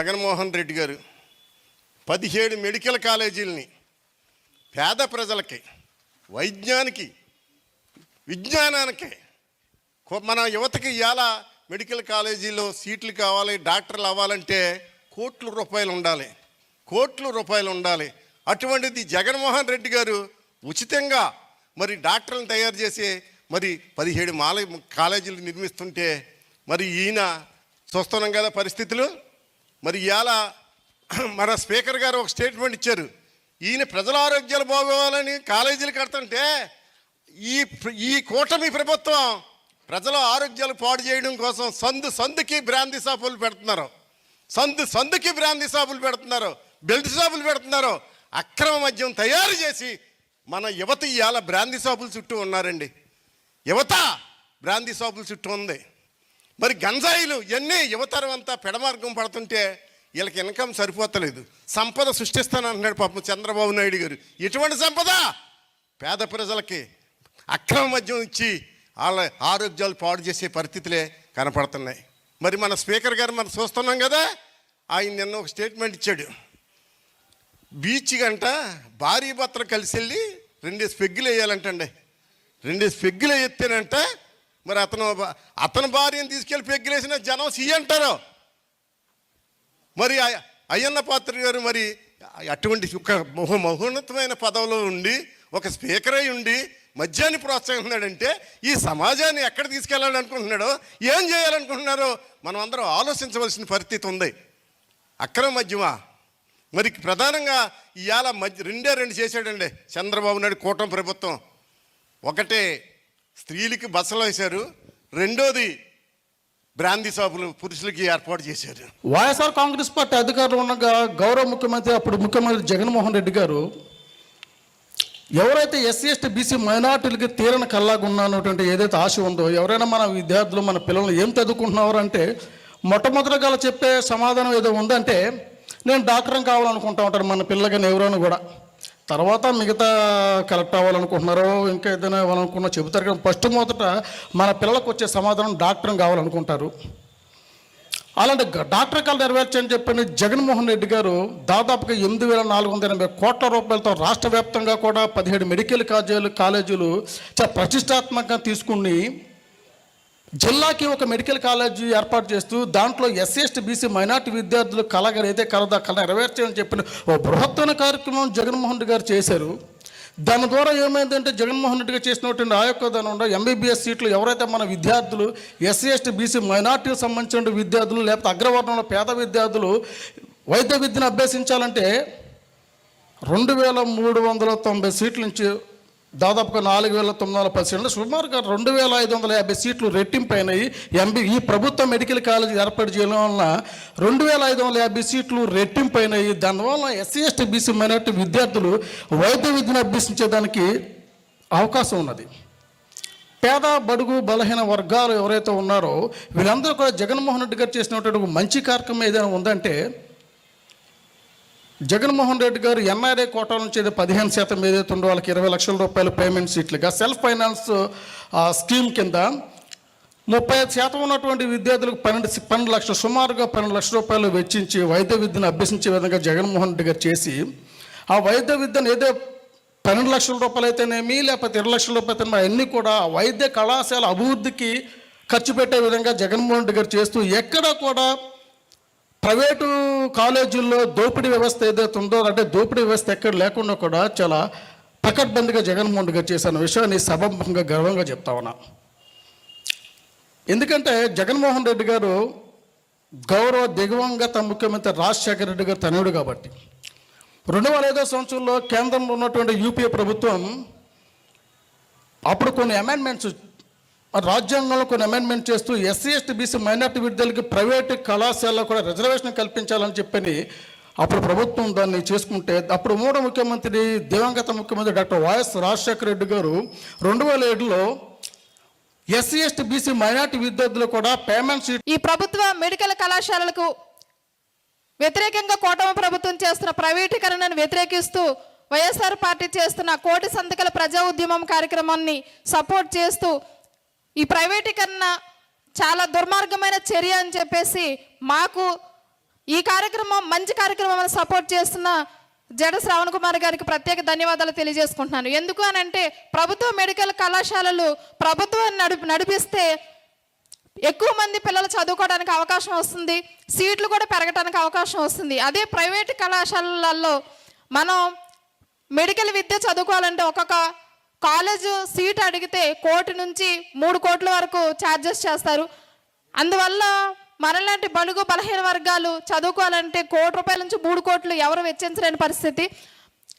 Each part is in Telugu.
జగన్మోహన్ రెడ్డి గారు పదిహేడు మెడికల్ కాలేజీలని పేద ప్రజలకి వైజ్ఞానికి విజ్ఞానానికి మన యువతకి ఇవాళ మెడికల్ కాలేజీలో సీట్లు కావాలి డాక్టర్లు అవ్వాలంటే కోట్ల రూపాయలు ఉండాలి కోట్ల రూపాయలు ఉండాలి. అటువంటిది జగన్మోహన్ రెడ్డి గారు ఉచితంగా మరి డాక్టర్లను తయారు చేసి మరి పదిహేడు మాల కాలేజీలు నిర్మిస్తుంటే మరి ఈయన చూస్తున్నాం కదా పరిస్థితులు? మరి ఇవాళ మన స్పీకర్ గారు ఒక స్టేట్మెంట్ ఇచ్చారు. ఈయన ప్రజల ఆరోగ్యాలు బాగోవాలని కాలేజీలు కడుతుంటే ఈ ఈ కూటమి ప్రభుత్వం ప్రజల ఆరోగ్యాలు పాడు చేయడం కోసం సందు సందుకి బ్రాంది షాపులు పెడుతున్నారు. సందు సందుకి బ్రాంది షాపులు పెడుతున్నారు. బెల్ట్ షాపులు పెడుతున్నారు. అక్రమ మద్యం తయారు చేసి మన యువత ఇవాళ బ్రాంది షాపుల చుట్టూ ఉన్నారండి. యువత బ్రాంది షాపుల చుట్టూ ఉంది. మరి గంజాయిలు ఇవన్నీ యువతరం అంతా పెడమార్గం పడుతుంటే వీళ్ళకి ఇన్కమ్ సరిపోతలేదు. సంపద సృష్టిస్తానంటున్నాడు పాపం చంద్రబాబు నాయుడు గారు. ఎటువంటి సంపద పేద ప్రజలకి అక్రమ మద్యం ఇచ్చి వాళ్ళ ఆరోగ్యాలు పాడు చేసే పరిస్థితులే కనపడుతున్నాయి. మరి మన స్పీకర్ గారు మనం చూస్తున్నాం కదా ఆయన నిన్న ఒక స్టేట్మెంట్ ఇచ్చాడు. బీచ్ గంట భారీ భర్తలు కలిసి వెళ్ళి రెండు స్పెగ్గులు వేయాలంటండి. రెండు స్పెగ్గులు ఎత్తేనంట మరి అతను అతని భార్యను తీసుకెళ్ళి పెగ్గిలేసిన జనం సీ అంటారు. మరి అయ్యన్న పాత్ర గారు మరి అటువంటి ఒక మహో మహోన్నతమైన పదవిలో ఉండి ఒక స్పీకర్ అయి ఉండి మద్యాన్ని ప్రోత్సహిస్తున్నాడంటే ఈ సమాజాన్ని ఎక్కడ తీసుకెళ్ళాలనుకుంటున్నాడో ఏం చేయాలనుకుంటున్నారో మనం అందరం ఆలోచించవలసిన పరిస్థితి ఉంది. అక్రమ మద్యమా? మరి ప్రధానంగా ఇవాళ మధ్య రెండే రెండు చేశాడండి చంద్రబాబు నాయుడు కూటమి ప్రభుత్వం. ఒకటే స్త్రీలకి బస్సులు వేశారు. రెండోది బ్రాందీ షాపులు పురుషులకి ఏర్పాటు చేశారు. వైఎస్ఆర్ కాంగ్రెస్ పార్టీ అధికారంలో ఉండగా గౌరవ ముఖ్యమంత్రి అప్పుడు ముఖ్యమంత్రి జగన్మోహన్ రెడ్డి గారు ఎవరైతే ఎస్సీ ఎస్టీ బీసీ మైనార్టీలకి తీరని కల్లాగున్నా అన్నటువంటి ఏదైతే ఆశ ఉందో ఎవరైనా మన విద్యార్థులు మన పిల్లలు ఏం చదువుకుంటున్నారు అంటే మొట్టమొదటిగా చెప్పే సమాధానం ఏదో ఉందంటే నేను డాక్టర్ని కావాలనుకుంటా ఉంటాను మన పిల్లగాని ఎవరైనా కూడా. తర్వాత మిగతా కలెక్ట్ అవ్వాలనుకుంటున్నారో ఇంకా ఏదైనా ఇవ్వాలనుకున్నా చెబుతారు కానీ ఫస్ట్ మొదట మన పిల్లలకు వచ్చే సమాధానం డాక్టర్ని కావాలనుకుంటారు. అలాంటి డాక్టర్ కళ నెరవేర్చని చెప్పిన జగన్మోహన్ రెడ్డి గారు దాదాపుగా ఎనిమిది వేల నాలుగు వందల ఎనభై కోట్ల రూపాయలతో రాష్ట్ర వ్యాప్తంగా కూడా పదిహేడు మెడికల్ కాలేజీలు కాలేజీలు చాలా ప్రతిష్టాత్మకంగా తీసుకుని జిల్లాకి ఒక మెడికల్ కాలేజీ ఏర్పాటు చేస్తూ దాంట్లో ఎస్సీ ఎస్టీ బీసీ మైనార్టీ విద్యార్థులు కళగా ఏదైతే కలదా కళ నెరవేర్చని చెప్పిన ఓ బృహత్తన కార్యక్రమం జగన్మోహన్ రెడ్డి గారు చేశారు. దాని ద్వారా ఏమైందంటే జగన్మోహన్ రెడ్డి గారు చేసినటువంటి ఆ యొక్క దాని ఎంబీబీఎస్ సీట్లు ఎవరైతే మన విద్యార్థులు ఎస్సీ ఎస్టీ బీసీ మైనార్టీకి సంబంధించిన విద్యార్థులు లేకపోతే అగ్రవర్ణంలో పేద విద్యార్థులు వైద్య విద్యను అభ్యసించాలంటే రెండు వేల మూడు వందల తొంభై సీట్ల నుంచి దాదాపుగా నాలుగు వేల తొమ్మిది వందల పది సీట్లు సుమారుగా రెండు వేల ఐదు వందల యాభై సీట్లు రెట్టింపు అయినాయి ఎంబీ ఈ ప్రభుత్వ మెడికల్ కాలేజ్ ఏర్పాటు చేయడం వలన రెండు వేల ఐదు వందల యాభై సీట్లు రెట్టింపు అయినాయి దానివల్ల ఎస్సీ ఎస్టీ బీసీ మైనార్టీ విద్యార్థులు వైద్య విద్యను అభ్యసించేదానికి అవకాశం ఉన్నది. పేద బడుగు బలహీన వర్గాలు ఎవరైతే ఉన్నారో వీళ్ళందరూ కూడా జగన్మోహన్ రెడ్డి గారు చేసినటువంటి మంచి కార్యక్రమం ఏదైనా ఉందంటే జగన్మోహన్ రెడ్డి గారు ఎన్ఆర్ఏ కోటా నుంచి ఏదో పదిహేను శాతం ఏదైతే ఉందో వాళ్ళకి ఇరవై లక్షల రూపాయలు పేమెంట్ సీట్లుగా సెల్ఫ్ ఫైనాన్స్ స్కీమ్ కింద ముప్పై ఐదు శాతం ఉన్నటువంటి విద్యార్థులకు పన్నెండు పన్నెండు లక్షలు సుమారుగా పన్నెండు లక్షల రూపాయలు వెచ్చించి వైద్య విద్యను అభ్యసించే విధంగా జగన్మోహన్ రెడ్డి గారు చేసి ఆ వైద్య విద్యను ఏదో పన్నెండు లక్షల రూపాయలు అయితేనేమి లేకపోతే ఇరవై లక్షల రూపాయలు అన్నీ కూడా వైద్య కళాశాల అభివృద్ధికి ఖర్చు పెట్టే విధంగా జగన్మోహన్ రెడ్డి గారు చేస్తూ ఎక్కడా కూడా ప్రైవేటు కాలేజీల్లో దోపిడీ వ్యవస్థ ఏదైతే ఉందో అంటే దోపిడీ వ్యవస్థ ఎక్కడ లేకుండా కూడా చాలా పకడ్బందీగా జగన్మోహన్ రెడ్డి గారు చేసిన విషయాన్ని సభంగా గర్వంగా చెప్తా ఉన్నా. ఎందుకంటే జగన్మోహన్ రెడ్డి గారు గౌరవ దిగవంగత ముఖ్యమంత్రి రాజశేఖర రెడ్డి గారు తనయుడు కాబట్టి. రెండు వేల ఐదో సంవత్సరంలో కేంద్రంలో ఉన్నటువంటి యూపీఏ ప్రభుత్వం అప్పుడు కొన్ని అమెండ్మెంట్స్ రాజ్యాంగంలో కొన్ని అమెండ్మెంట్ చేస్తూ ఎస్సీ ఎస్టీ బీసీ మైనార్టీ విద్యార్థులకి ప్రైవేటు కళాశాలలో కూడా రిజర్వేషన్ కల్పించాలని చెప్పని అప్పుడు ప్రభుత్వం దాన్ని చేసుకుంటే అప్పుడు మూడో ముఖ్యమంత్రి దివంగత ముఖ్యమంత్రి డాక్టర్ వైఎస్ రాజశేఖర రెడ్డి గారు రెండు వేల ఏడులో ఎస్సీ ఎస్టీ బీసీ మైనార్టీ విద్యార్థులు కూడా పేమెంట్ ఈ ప్రభుత్వ మెడికల్ కళాశాలలకు వ్యతిరేకంగా కూటమి ప్రభుత్వం చేస్తున్న ప్రైవేటీకరణను వ్యతిరేకిస్తూ వైఎస్ఆర్ పార్టీ చేస్తున్న కోటి సంతకల ప్రజా ఉద్యమం కార్యక్రమాన్ని సపోర్ట్ చేస్తూ ఈ ప్రైవేటీకరణ చాలా దుర్మార్గమైన చర్య అని చెప్పేసి మాకు ఈ కార్యక్రమం మంచి కార్యక్రమం సపోర్ట్ చేస్తున్న జడ శ్రావణ్ కుమార్ గారికి ప్రత్యేక ధన్యవాదాలు తెలియజేసుకుంటున్నాను. ఎందుకు అని అంటే ప్రభుత్వ మెడికల్ కళాశాలలు ప్రభుత్వం నడిపి నడిపిస్తే ఎక్కువ మంది పిల్లలు చదువుకోవడానికి అవకాశం వస్తుంది సీట్లు కూడా పెరగడానికి అవకాశం వస్తుంది. అదే ప్రైవేట్ కళాశాలలలో మనం మెడికల్ విద్య చదువుకోవాలంటే ఒక్కొక్క కాలేజ్ సీట్ అడిగితే కోటి నుంచి మూడు కోట్ల వరకు ఛార్జెస్ చేస్తారు. అందువల్ల మనలాంటి బడుగు బలహీన వర్గాలు చదువుకోవాలంటే కోటి రూపాయల నుంచి మూడు కోట్లు ఎవరు వెచ్చించలేని పరిస్థితి.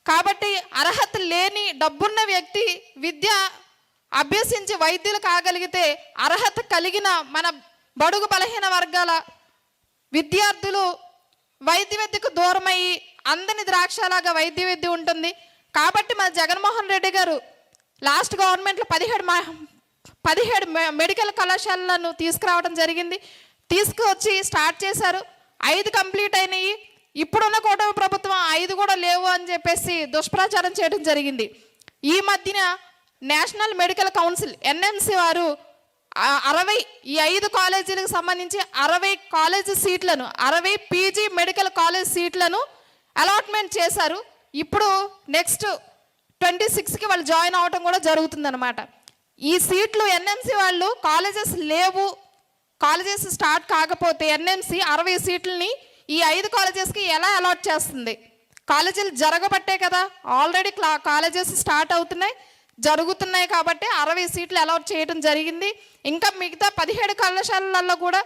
కాబట్టి అర్హత లేని డబ్బున్న వ్యక్తి విద్య అభ్యసించి వైద్యులు కాగలిగితే అర్హత కలిగిన మన బడుగు బలహీన వర్గాల విద్యార్థులు వైద్య విద్యకు దూరమయ్యి అందని ద్రాక్షలాగా వైద్య విద్య ఉంటుంది. కాబట్టి మన జగన్మోహన్ రెడ్డి గారు లాస్ట్ గవర్నమెంట్లో పదిహేడు మా పదిహేడు మె- మెడికల్ కళాశాలలను తీసుకురావడం జరిగింది. తీసుకువచ్చి స్టార్ట్ చేశారు. ఐదు కంప్లీట్ అయినాయి. ఇప్పుడున్న కూటమి ప్రభుత్వం ఐదు కూడా లేవు అని చెప్పేసి దుష్ప్రచారం చేయడం జరిగింది. ఈ మధ్యన నేషనల్ మెడికల్ కౌన్సిల్ ఎన్ఎంసి వారు అరవై ఈ ఐదు కాలేజీలకు సంబంధించి అరవై కాలేజీ సీట్లను అరవై పీజీ మెడికల్ కాలేజ్ సీట్లను అలాట్మెంట్ చేశారు. ఇప్పుడు నెక్స్ట్ ట్వంటీ సిక్స్కి వాళ్ళు జాయిన్ అవటం కూడా జరుగుతుందన్నమాట. ఈ సీట్లు ఎన్ఎంసీ వాళ్ళు కాలేజెస్ లేవు. కాలేజెస్ స్టార్ట్ కాకపోతే ఎన్ఎంసీ అరవై సీట్లని ఈ ఐదు కాలేజెస్కి ఎలా అలాట్ చేస్తుంది? కాలేజీలు జరగబట్టే కదా ఆల్రెడీ క్లా కాలేజెస్ స్టార్ట్ అవుతున్నాయి. జరుగుతున్నాయి కాబట్టి అరవై సీట్లు అలాట్ చేయడం జరిగింది. ఇంకా మిగతా పదిహేడు కళాశాలల్లో కూడా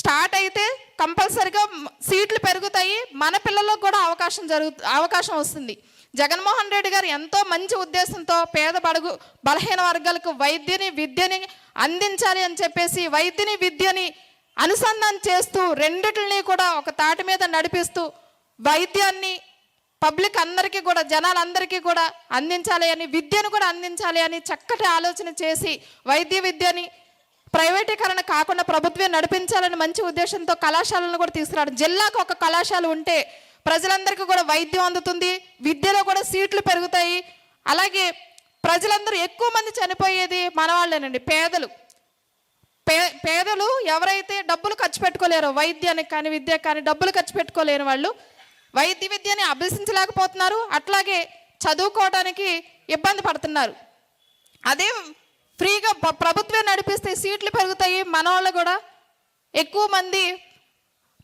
స్టార్ట్ అయితే కంపల్సరిగా సీట్లు పెరుగుతాయి. మన పిల్లలకు కూడా అవకాశం జరుగు అవకాశం వస్తుంది. జగన్మోహన్ రెడ్డి గారు ఎంతో మంచి ఉద్దేశంతో పేద బడుగు బలహీన వర్గాలకు వైద్యని విద్యని అందించాలి అని చెప్పేసి వైద్యని విద్యని అనుసంధానం చేస్తూ రెండిటిని కూడా ఒక తాటి మీద నడిపిస్తూ వైద్యాన్ని పబ్లిక్ అందరికీ కూడా జనాలందరికీ కూడా అందించాలి అని విద్యను కూడా అందించాలి అని చక్కటి ఆలోచన చేసి వైద్య విద్యని ప్రైవేటీకరణ కాకుండా ప్రభుత్వం నడిపించాలని మంచి ఉద్దేశంతో కళాశాలను కూడా తీసుకురావడం. జిల్లాకు ఒక కళాశాల ఉంటే ప్రజలందరికీ కూడా వైద్యం అందుతుంది విద్యలో కూడా సీట్లు పెరుగుతాయి. అలాగే ప్రజలందరూ ఎక్కువ మంది చనిపోయేది మన వాళ్ళేనండి పేదలు. పే పేదలు ఎవరైతే డబ్బులు ఖర్చు పెట్టుకోలేరో వైద్యానికి కానీ విద్యకు కానీ డబ్బులు ఖర్చు పెట్టుకోలేని వాళ్ళు వైద్య విద్యని అభ్యసించలేకపోతున్నారు అట్లాగే చదువుకోవడానికి ఇబ్బంది పడుతున్నారు. అదే ఫ్రీగా ప్రభుత్వం నడిపిస్తే సీట్లు పెరుగుతాయి మన వాళ్ళు కూడా ఎక్కువ మంది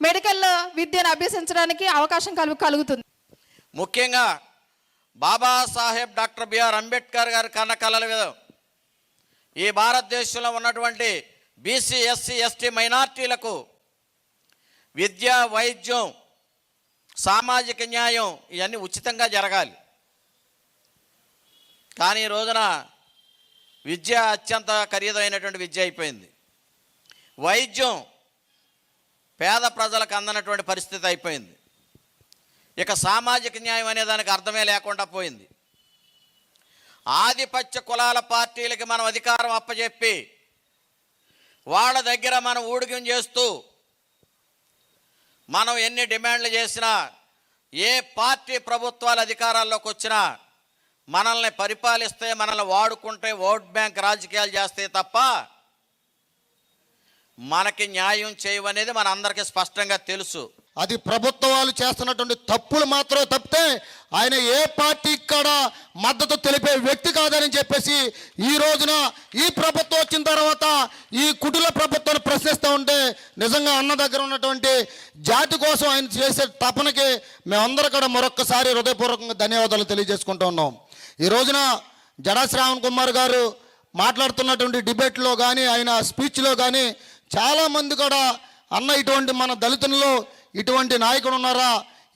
మెడికల్ విద్యను అభ్యసించడానికి అవకాశం కలుగు కలుగుతుంది. ముఖ్యంగా బాబాసాహెబ్ డాక్టర్ బిఆర్ అంబేద్కర్ గారి కన్న కలలు కదా ఈ భారతదేశంలో ఉన్నటువంటి బీసీ ఎస్సీ ఎస్టీ మైనార్టీలకు విద్య వైద్యం సామాజిక న్యాయం ఇవన్నీ ఉచితంగా జరగాలి. కానీ ఈ రోజున విద్య అత్యంత ఖరీదైనటువంటి విద్య అయిపోయింది. వైద్యం పేద ప్రజలకు అందనటువంటి పరిస్థితి అయిపోయింది. ఇక సామాజిక న్యాయం అనే దానికి అర్థమే లేకుండా పోయింది. ఆధిపత్య కులాల పార్టీలకి మనం అధికారం అప్పచెప్పి వాళ్ళ దగ్గర మనం ఊడిగం చేస్తూ మనం ఎన్ని డిమాండ్లు చేసినా ఏ పార్టీ ప్రభుత్వాలు అధికారాల్లోకి వచ్చినా మనల్ని పరిపాలిస్తే మనల్ని వాడుకుంటే ఓట్ బ్యాంక్ రాజకీయాలు చేస్తే తప్ప మనకి న్యాయం చేయవనేది మన అందరికీ స్పష్టంగా తెలుసు. అది ప్రభుత్వాలు చేస్తున్నటువంటి తప్పులు మాత్రమే తప్పితే ఆయన ఏ పార్టీ కాడ మద్దతు తెలిపే వ్యక్తి కాదని చెప్పేసి ఈ రోజున ఈ ప్రభుత్వం వచ్చిన తర్వాత ఈ కుటుంబ ప్రభుత్వాన్ని ప్రశ్నిస్తూ ఉంటే నిజంగా అన్న దగ్గర ఉన్నటువంటి జాతి కోసం ఆయన చేసే తపనకి మేమందరూ కూడా మరొక్కసారి హృదయపూర్వకంగా ధన్యవాదాలు తెలియజేసుకుంటూ ఉన్నాం. ఈ రోజున జడా శ్రావణ్ కుమార్ గారు మాట్లాడుతున్నటువంటి డిబేట్లో కానీ ఆయన స్పీచ్లో కానీ చాలామంది కూడా అన్న ఇటువంటి మన దళితుల్లో ఇటువంటి నాయకుడు ఉన్నారా?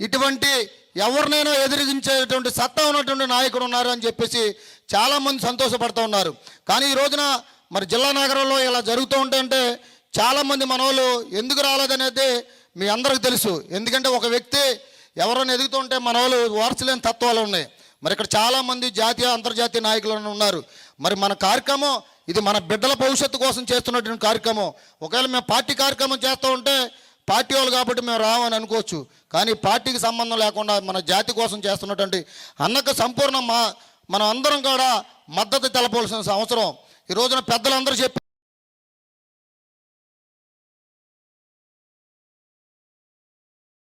ఇటువంటి ఎవరినైనా ఎదిరించేటువంటి సత్తా ఉన్నటువంటి నాయకుడు ఉన్నారు అని చెప్పేసి చాలామంది సంతోషపడుతూ ఉన్నారు. కానీ ఈ రోజున మరి జిల్లా నగరంలో ఇలా జరుగుతూ ఉంటే చాలామంది మనవాళ్ళు ఎందుకు రాలేదనేది మీ అందరికి తెలుసు. ఎందుకంటే ఒక వ్యక్తి ఎవరైనా ఎదుగుతుంటే మన వాళ్ళు వారసలేని తత్వాలు ఉన్నాయి. మరి ఇక్కడ చాలామంది జాతీయ అంతర్జాతీయ నాయకులు ఉన్నారు. మరి మన కార్యక్రమం ఇది మన బిడ్డల భవిష్యత్తు కోసం చేస్తున్నటువంటి కార్యక్రమం. ఒకవేళ మేము పార్టీ కార్యక్రమం చేస్తూ ఉంటే పార్టీ వాళ్ళు కాబట్టి మేము రావని అనుకోవచ్చు. కానీ పార్టీకి సంబంధం లేకుండా మన జాతి కోసం చేస్తున్నటువంటి అన్నకు సంపూర్ణ మా మనం అందరం కూడా మద్దతు తెలపవలసిన అవసరం. ఈ రోజున పెద్దలందరూ చెప్పి